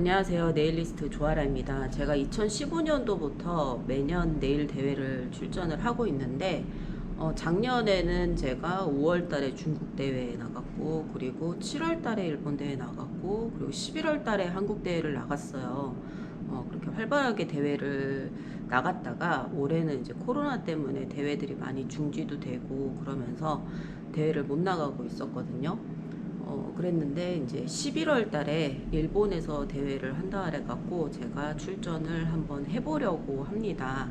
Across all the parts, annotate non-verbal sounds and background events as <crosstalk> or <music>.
안녕하세요. 네일리스트 조아라입니다. 제가 2015년도부터 매년 네일 대회를 출전을 하고 있는데 어, 작년에는 제가 5월 달에 중국 대회에 나갔고 그리고 7월 달에 일본 대회 나갔고 그리고 11월 달에 한국 대회를 나갔어요. 어, 그렇게 활발하게 대회를 나갔다가 올해는 이제 코로나 때문에 대회들이 많이 중지도 되고 그러면서 대회를 못 나가고 있었거든요. 어, 그랬는데 이제 11월 달에 일본에서 대회를 한다 그래 갖고 제가 출전을 한번 해보려고 합니다.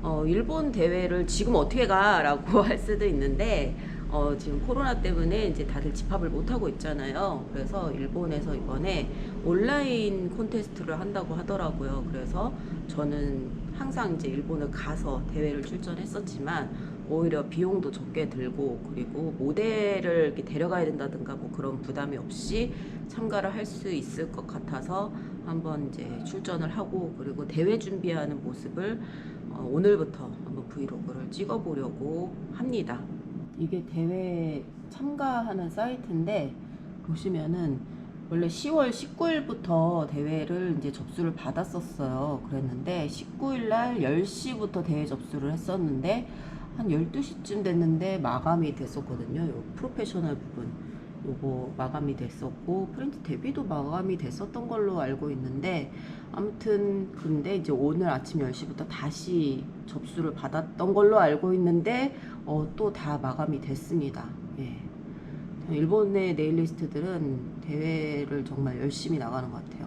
어, 일본 대회를 지금 어떻게 가 라고 <laughs> 할 수도 있는데 어, 지금 코로나 때문에 이제 다들 집합을 못 하고 있잖아요. 그래서 일본에서 이번에 온라인 콘테스트를 한다고 하더라고요. 그래서 저는 항상 이제 일본을 가서 대회를 출전했었지만 오히려 비용도 적게 들고 그리고 모델을 이렇게 데려가야 된다든가 뭐 그런 부담이 없이 참가를 할 수 있을 것 같아서 한번 이제 출전을 하고 그리고 대회 준비하는 모습을 어, 오늘부터 한번 브이로그를 찍어보려고 합니다. 이게 대회 참가하는 사이트인데 보시면은 원래 10월 19일부터 대회를 이제 접수를 받았었어요. 그랬는데 19일 날 10시부터 대회 접수를 했었는데 한 12시쯤 됐는데 마감이 됐었거든요. 요 프로페셔널 부분. 요거 마감이 됐었고 프린트 데뷔도 마감이 됐었던 걸로 알고 있는데 아무튼 근데 이제 오늘 아침 10시부터 다시 접수를 받았던 걸로 알고 있는데 어, 또 다 마감이 됐습니다. 예. 일본의 네일리스트들은 대회를 정말 열심히 나가는 것 같아요.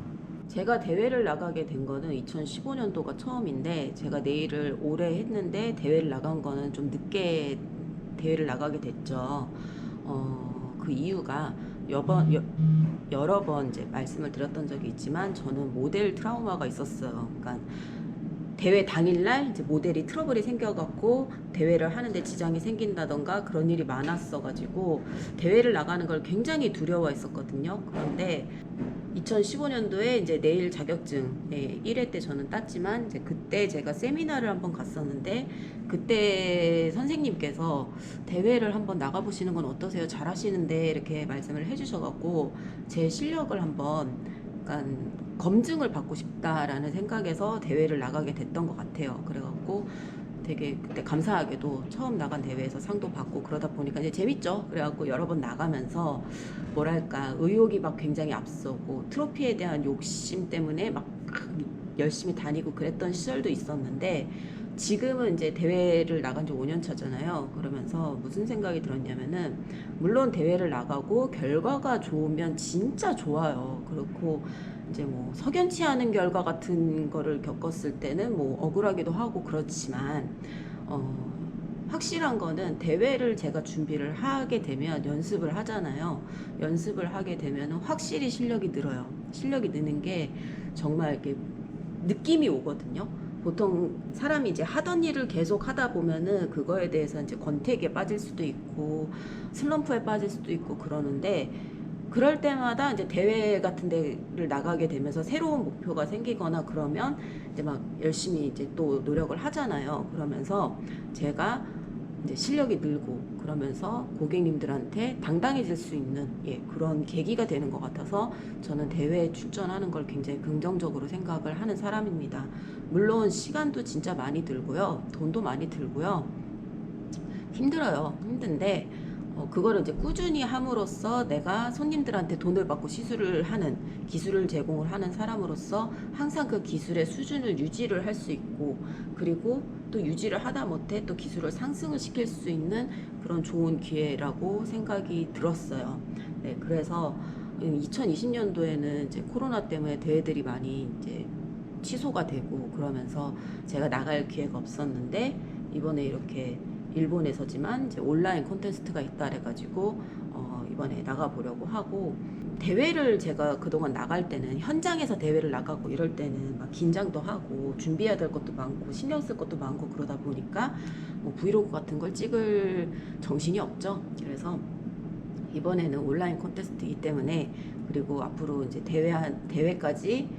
제가 대회를 나가게 된 거는 2015년도가 처음인데 제가 네일을 오래 했는데 대회를 나간 거는 좀 늦게 대회를 나가게 됐죠. 어, 그 이유가 여번, 여, 여러 번 이제 말씀을 드렸던 적이 있지만 저는 모델 트라우마가 있었어요. 그러니까 대회 당일날 이제 모델이 트러블이 생겨갖고 대회를 하는데 지장이 생긴다던가 그런 일이 많았어가지고 대회를 나가는 걸 굉장히 두려워했었거든요. 그런데 2015년도에 이제 내일 자격증 네, 1회 때 저는 땄지만 이제 그때 제가 세미나를 한번 갔었는데 그때 선생님께서 대회를 한번 나가보시는 건 어떠세요? 잘하시는데 이렇게 말씀을 해주셔갖고 제 실력을 한번 약간 검증을 받고 싶다라는 생각에서 대회를 나가게 됐던 것 같아요. 그래갖고 되게 그때 감사하게도 처음 나간 대회에서 상도 받고 그러다 보니까 이제 재밌죠. 그래갖고 여러 번 나가면서 뭐랄까 의욕이 막 굉장히 앞서고 트로피에 대한 욕심 때문에 막 열심히 다니고 그랬던 시절도 있었는데 지금은 이제 대회를 나간 지 5년 차잖아요. 그러면서 무슨 생각이 들었냐면은 물론 대회를 나가고 결과가 좋으면 진짜 좋아요. 그렇고 이제 뭐 석연치 않은 결과 같은 거를 겪었을 때는 뭐 억울하기도 하고 그렇지만 어 확실한 거는 대회를 제가 준비를 하게 되면 연습을 하잖아요. 연습을 하게 되면 확실히 실력이 늘어요. 실력이 느는 게 정말 이렇게 느낌이 오거든요. 보통 사람이 이제 하던 일을 계속 하다 보면은 그거에 대해서 이제 권태기에 빠질 수도 있고 슬럼프에 빠질 수도 있고 그러는데 그럴 때마다 이제 대회 같은 데를 나가게 되면서 새로운 목표가 생기거나 그러면 이제 막 열심히 이제 또 노력을 하잖아요. 그러면서 제가 이제 실력이 늘고 그러면서 고객님들한테 당당해질 수 있는 예, 그런 계기가 되는 것 같아서 저는 대회에 출전하는 걸 굉장히 긍정적으로 생각을 하는 사람입니다. 물론 시간도 진짜 많이 들고요. 돈도 많이 들고요. 힘들어요. 힘든데 어, 그거를 이제 꾸준히 함으로써 내가 손님들한테 돈을 받고 시술을 하는 기술을 제공을 하는 사람으로서 항상 그 기술의 수준을 유지를 할 수 있고 그리고 또 유지를 하다 못해 또 기술을 상승을 시킬 수 있는 그런 좋은 기회라고 생각이 들었어요. 네, 그래서 2020년도에는 이제 코로나 때문에 대회들이 많이 이제 취소가 되고 그러면서 제가 나갈 기회가 없었는데 이번에 이렇게 일본에서지만 이제 온라인 콘테스트가 있다 그래가지고 어, 이번에 나가 보려고 하고 대회를 제가 그동안 나갈 때는 현장에서 대회를 나가고 이럴 때는 막 긴장도 하고 준비해야 될 것도 많고 신경 쓸 것도 많고 그러다 보니까 뭐 브이로그 같은 걸 찍을 정신이 없죠. 그래서 이번에는 온라인 콘테스트이기 때문에 그리고 앞으로 이제 대회 대회까지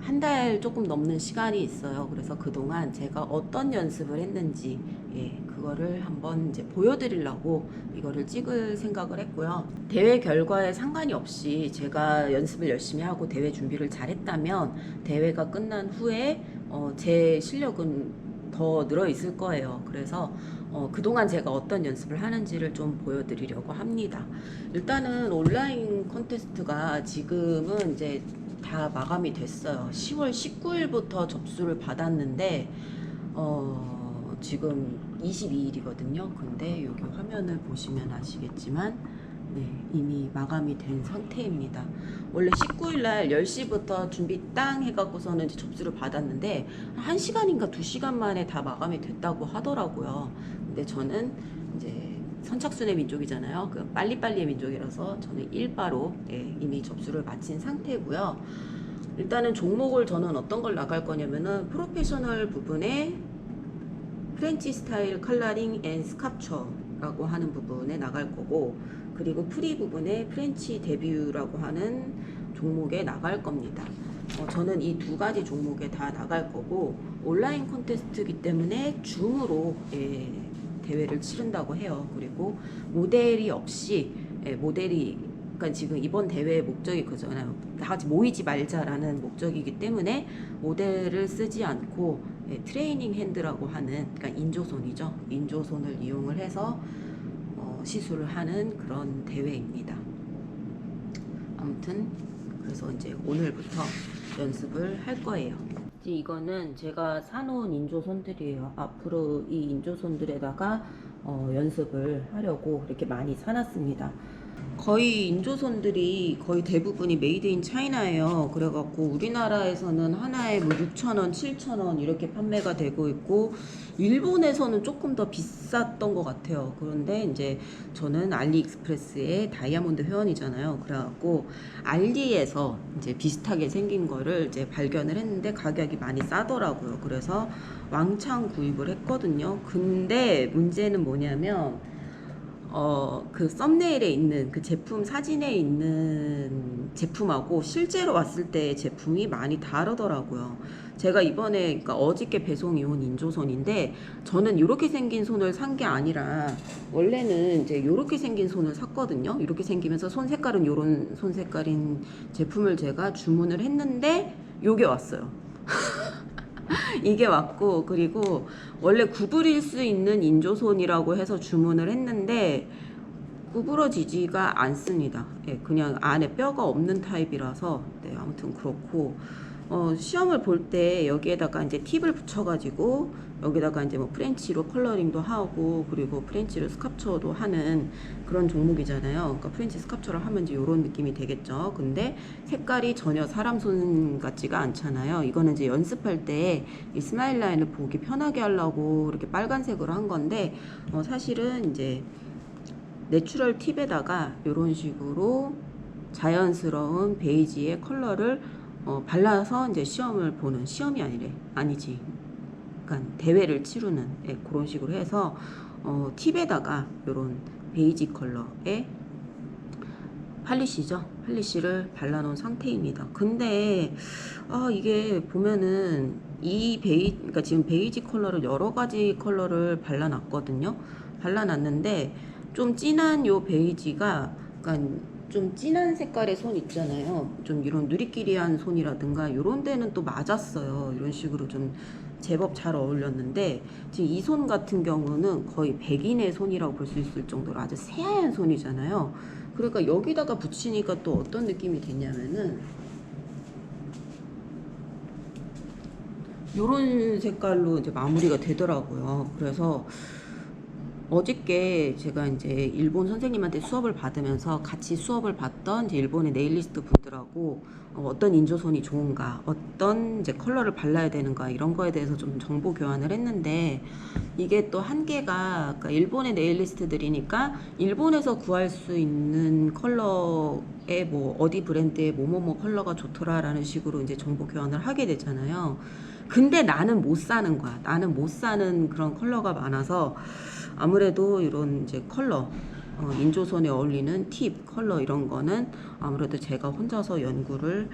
한달 조금 넘는 시간이 있어요. 그래서 그동안 제가 어떤 연습을 했는지, 예, 그거를 한번 이제 보여드리려고 이거를 찍을 생각을 했고요. 대회 결과에 상관이 없이 제가 연습을 열심히 하고 대회 준비를 잘했다면 대회가 끝난 후에 어, 제 실력은 더 늘어 있을 거예요. 그래서 어, 그동안 제가 어떤 연습을 하는지를 좀 보여드리려고 합니다. 일단은 온라인 콘테스트가 지금은 이제 다 마감이 됐어요. 10월 19일부터 접수를 받았는데, 어, 지금 22일이거든요. 근데 여기 화면을 보시면 아시겠지만, 네, 이미 마감이 된 상태입니다. 원래 19일 날 10시부터 준비 땅 해갖고서는 이제 접수를 받았는데, 1시간인가 2시간 만에 다 마감이 됐다고 하더라고요. 근데 저는 이제 선착순의 민족이잖아요. 그 빨리빨리의 민족이라서 저는 일바로 예, 이미 접수를 마친 상태고요. 일단은 종목을 저는 어떤 걸 나갈 거냐면은 프로페셔널 부분에 프렌치 스타일 컬러링 앤 스캅처라고 하는 부분에 나갈 거고 그리고 프리 부분에 프렌치 데뷔라고 하는 종목에 나갈 겁니다. 어, 저는 이 두 가지 종목에 다 나갈 거고 온라인 콘테스트이기 때문에 줌으로 예, 대회를 치른다고 해요. 그리고 모델이 없이 예, 모델이 그러니까 지금 이번 대회의 목적이 그잖아요. 다 같이 모이지 말자라는 목적이기 때문에 모델을 쓰지 않고 예, 트레이닝 핸드라고 하는 그러니까 인조손이죠. 인조손을 이용을 해서 어, 시술을 하는 그런 대회입니다. 아무튼 그래서 이제 오늘부터 연습을 할 거예요. 이제 이거는 제가 사놓은 인조손들이에요. 앞으로 이 인조손들에다가 어, 연습을 하려고 이렇게 많이 사놨습니다. 거의 인조손들이 거의 대부분이 메이드 인 차이나예요. 그래갖고 우리나라에서는 하나에 뭐 6,000원, 7,000원 이렇게 판매가 되고 있고 일본에서는 조금 더 비쌌던 것 같아요. 그런데 이제 저는 알리익스프레스의 다이아몬드 회원이잖아요. 그래갖고 알리에서 이제 비슷하게 생긴 거를 이제 발견을 했는데 가격이 많이 싸더라고요. 그래서 왕창 구입을 했거든요. 근데 문제는 뭐냐면 어, 그 썸네일에 있는 그 제품 사진에 있는 제품하고 실제로 왔을 때의 제품이 많이 다르더라고요. 제가 이번에 그러니까 어저께 배송이 온 인조손인데 저는 이렇게 생긴 손을 산 게 아니라 원래는 이제 이렇게 생긴 손을 샀거든요. 이렇게 생기면서 손 색깔은 이런 손 색깔인 제품을 제가 주문을 했는데 요게 왔어요. 이게 왔고 그리고 원래 구부릴 수 있는 인조손이라고 해서 주문을 했는데 구부러지지가 않습니다. 예, 그냥 안에 뼈가 없는 타입이라서 네, 아무튼 그렇고 어, 시험을 볼 때 여기에다가 이제 팁을 붙여가지고 여기다가 이제 뭐 프렌치로 컬러링도 하고 그리고 프렌치로 스캅처도 하는 그런 종목이잖아요. 그러니까 프렌치 스캅처를 하면 이제 이런 느낌이 되겠죠. 근데 색깔이 전혀 사람 손 같지가 않잖아요. 이거는 이제 연습할 때 이 스마일 라인을 보기 편하게 하려고 이렇게 빨간색으로 한 건데 어, 사실은 이제 내추럴 팁에다가 이런 식으로 자연스러운 베이지의 컬러를 어, 발라서 이제 시험을 보는 시험이 아니래 아니지 그러니까 대회를 치르는 예, 그런 식으로 해서 어, 팁에다가 이런 베이지 컬러의 팔리시죠 팔리시를 발라놓은 상태입니다 근데 아 이게 보면은 이 베이 그러니까 지금 베이지 컬러를 여러 가지 컬러를 발라놨거든요 발라놨는데 좀 진한 요 베이지가 그러니까 좀 진한 색깔의 손 있잖아요. 좀 이런 누리끼리한 손이라든가 이런 데는 또 맞았어요. 이런 식으로 좀 제법 잘 어울렸는데 지금 이 손 같은 경우는 거의 백인의 손이라고 볼 수 있을 정도로 아주 새하얀 손이잖아요. 그러니까 여기다가 붙이니까 또 어떤 느낌이 됐냐면은 요런 색깔로 이제 마무리가 되더라고요. 그래서 어저께 제가 이제 일본 선생님한테 수업을 받으면서 같이 수업을 받던 일본의 네일리스트 분들하고 어, 어떤 인조손이 좋은가, 어떤 이제 컬러를 발라야 되는가 이런 거에 대해서 좀 정보 교환을 했는데 이게 또 한계가 그러니까 일본의 네일리스트들이니까 일본에서 구할 수 있는 컬러의 뭐 어디 브랜드의 뭐뭐뭐 컬러가 좋더라라는 식으로 이제 정보 교환을 하게 되잖아요. 근데 나는 못 사는 거야. 나는 못 사는 그런 컬러가 많아서 아무래도 이런 이제 컬러 어, 인조선에 어울리는 팁 컬러 이런 거는 아무래도 제가 혼자서 연구를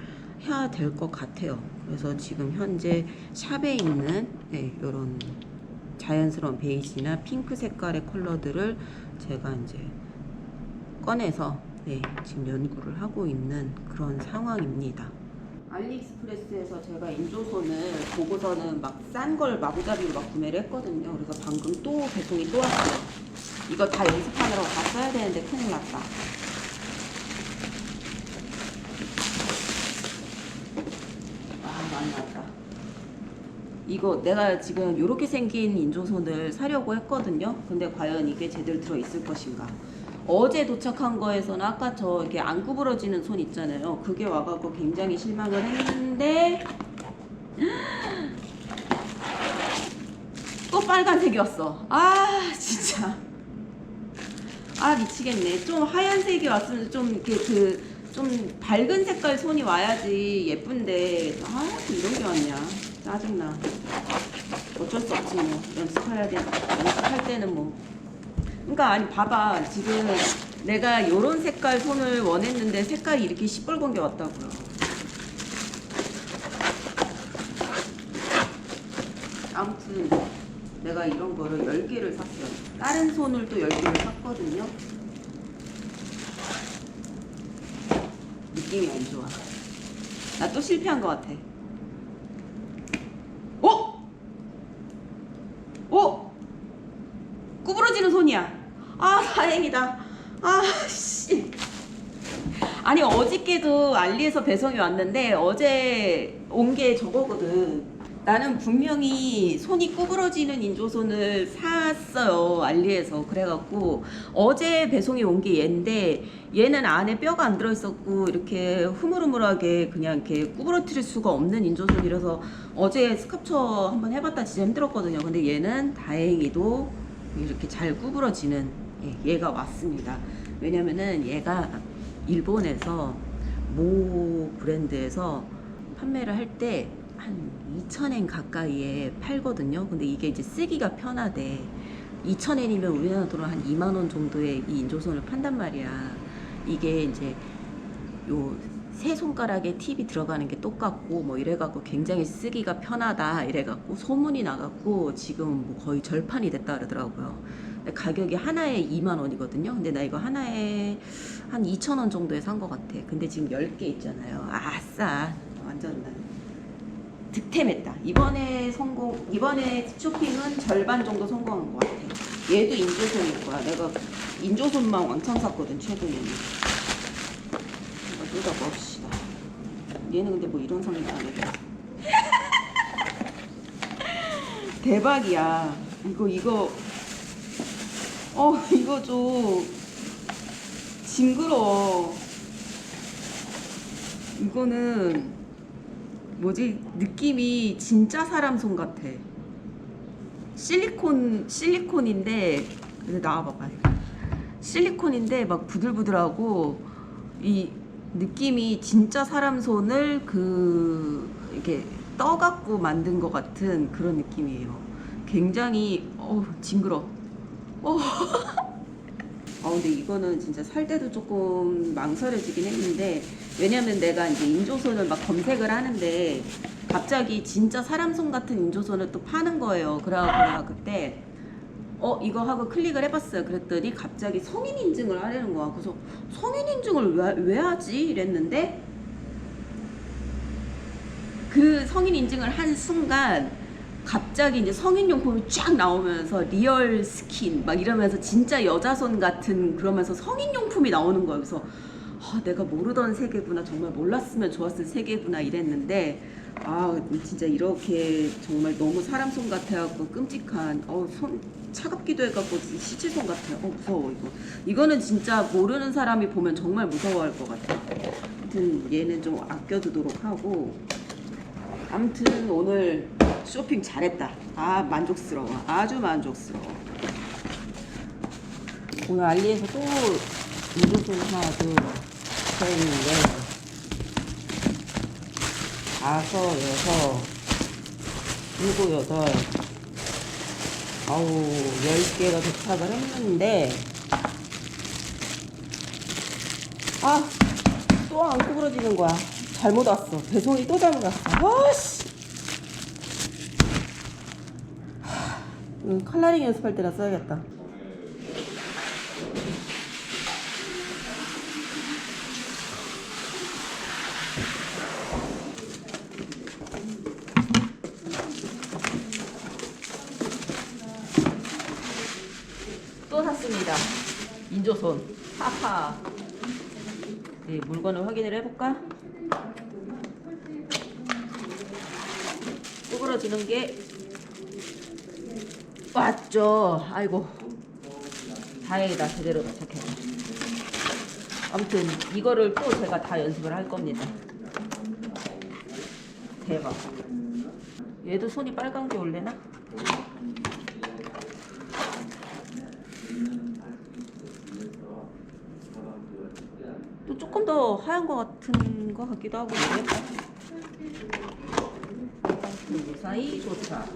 해야 될 것 같아요. 그래서 지금 현재 샵에 있는 네, 이런 자연스러운 베이지나 핑크 색깔의 컬러들을 제가 이제 꺼내서 네, 지금 연구를 하고 있는 그런 상황입니다. 알리익스프레스에서 제가 인조선을 보고서는 막 싼 걸 마구잡이로 막 구매를 했거든요. 그래서 방금 또 배송이 또 왔어요. 이거 다 연습하느라고 다 써야 되는데 큰일 났다. 아, 많이 났다. 이거 내가 지금 이렇게 생긴 인조선을 사려고 했거든요. 근데 과연 이게 제대로 들어 있을 것인가? 어제 도착한 거에서는 아까 저 이렇게 안 구부러지는 손 있잖아요. 그게 와갖고 굉장히 실망을 했는데 <gasps> 또 빨간색이었어. 아 진짜. 아 미치겠네. 좀 하얀색이 왔으면 좀 이렇게 그 좀 밝은 색깔 손이 와야지 예쁜데 아 이런 게 왔냐. 짜증나. 어쩔 수 없지 뭐 연습해야 돼. 연습할 때는 뭐. 그러니까 아니 봐봐 지금 내가 요런 색깔 손을 원했는데 색깔이 이렇게 시뻘건 게 왔다고요. 아무튼 내가 이런 거를 10개를 샀어요. 다른 손을 또 10개를 샀거든요. 느낌이 안 좋아. 나 또 실패한 것 같아. 어? 어? 구부러지는 손이야. 아, 다행이다. 아, 씨. 아니, 어저께도 알리에서 배송이 왔는데, 어제 온 게 저거거든. 나는 분명히 손이 구부러지는 인조손을 샀어요. 알리에서. 그래갖고, 어제 배송이 온 게 얘인데, 얘는 안에 뼈가 안 들어있었고, 이렇게 흐물흐물하게 그냥 이렇게 구부러뜨릴 수가 없는 인조손이라서, 어제 스캅처 한번 해봤다 진짜 힘들었거든요. 근데 얘는 다행히도 이렇게 잘 구부러지는 예, 얘가 왔습니다. 왜냐면은 얘가 일본에서 모 브랜드에서 판매를 할 때 한 2,000엔 가까이에 팔거든요. 근데 이게 이제 쓰기가 편하대. 2,000엔이면 우리나라 돈으로 한 2만 원 정도의 이 인조선을 판단 말이야. 이게 이제 요 세 손가락에 팁이 들어가는 게 똑같고 뭐 이래갖고 굉장히 쓰기가 편하다 이래갖고 소문이 나갖고 지금 뭐 거의 절판이 됐다 그러더라고요. 가격이 하나에 2만 원이거든요. 근데 나 이거 하나에 한 2천 원 정도에 산 것 같아. 근데 지금 10개 있잖아요. 아싸 완전 난 득템했다. 이번에 성공 이번에 쇼핑은 절반 정도 성공한 것 같아. 얘도 인조손일 거야. 내가 인조손만 왕창 샀거든 최근에는. 이거 뜯어 봅시다. 얘는 근데 뭐 이런 성이 아니고. <laughs> 대박이야. 이거 이거 어 이거 좀 징그러워. 이거는 뭐지 느낌이 진짜 사람 손 같아. 실리콘 실리콘인데 나와봐봐. 실리콘인데 막 부들부들하고 이 느낌이 진짜 사람 손을 그 이렇게 떠갖고 만든 것 같은 그런 느낌이에요. 굉장히 어 징그러. 어. <laughs> 어 근데 이거는 진짜 살 때도 조금 망설여지긴 했는데 왜냐면 내가 이제 인조선을 막 검색을 하는데 갑자기 진짜 사람 손 같은 인조선을 또 파는 거예요. 그래갖고 내가 그때 어 이거 하고 클릭을 해봤어요. 그랬더니 갑자기 성인 인증을 하려는 거야. 그래서 성인 인증을 왜, 왜 하지? 이랬는데 그 성인 인증을 한 순간 갑자기 이제 성인용품이 쫙 나오면서 리얼 스킨 막 이러면서 진짜 여자 손 같은 그러면서 성인용품이 나오는 거예요. 그래서 아, 내가 모르던 세계구나 정말 몰랐으면 좋았을 세계구나 이랬는데 아 진짜 이렇게 정말 너무 사람 손 같아갖고 끔찍한 어손 차갑기도 해갖고 시체 손 같아요. 어 무서워 이거 이거는 진짜 모르는 사람이 보면 정말 무서워할 것 같아. 아무튼 얘는 좀 아껴두도록 하고 아무튼 오늘 쇼핑 잘했다. 아 만족스러워. 아주 만족스러워. 오늘 알리에서 또 인조손 하나 둘 셋, 넷, 다섯, 여섯, 일곱, 여덟, 아우 열 개가 도착을 했는데 아 또 안 구부러지는 거야. 잘못 왔어. 배송이 또 잘못 왔어. 아씨. 음, 컬러링 연습할 때나 써야겠다. 또 샀습니다. 인조손. 하하. 네, 물건을 확인을 해볼까? 쭈그러지는 게 맞죠. 아이고. 다행이다. 제대로 도착했네. 아무튼 이거를 또 제가 다 연습을 할 겁니다. 대박. 얘도 손이 빨간 게 올래나? 또 조금 더 하얀 것 같은 것 같기도 하고 그래요. 무사히 도착.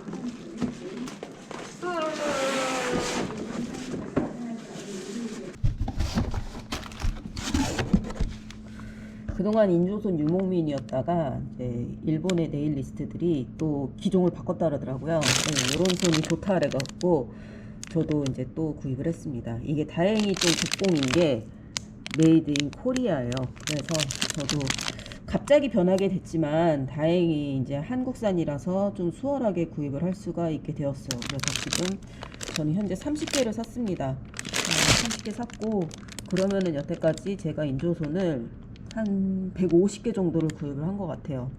그동안 인조손 유목민이었다가 이제 일본의 네일리스트들이 또 기종을 바꿨다 그러더라고요. 네, 이런 손이 좋다 그래갖고 저도 이제 또 구입을 했습니다. 이게 다행히 좀 국뽕인 게 메이드 인 코리아예요. 그래서 저도 갑자기 변하게 됐지만 다행히 이제 한국산이라서 좀 수월하게 구입을 할 수가 있게 되었어요. 그래서 지금 저는 현재 30개를 샀습니다. 어, 30개 샀고 그러면은 여태까지 제가 인조손을 한 150개 정도를 구입을 한 것 같아요.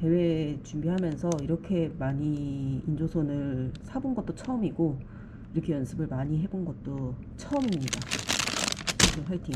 대회 준비하면서 이렇게 많이 인조손을 사본 것도 처음이고 이렇게 연습을 많이 해본 것도 처음입니다. 화이팅!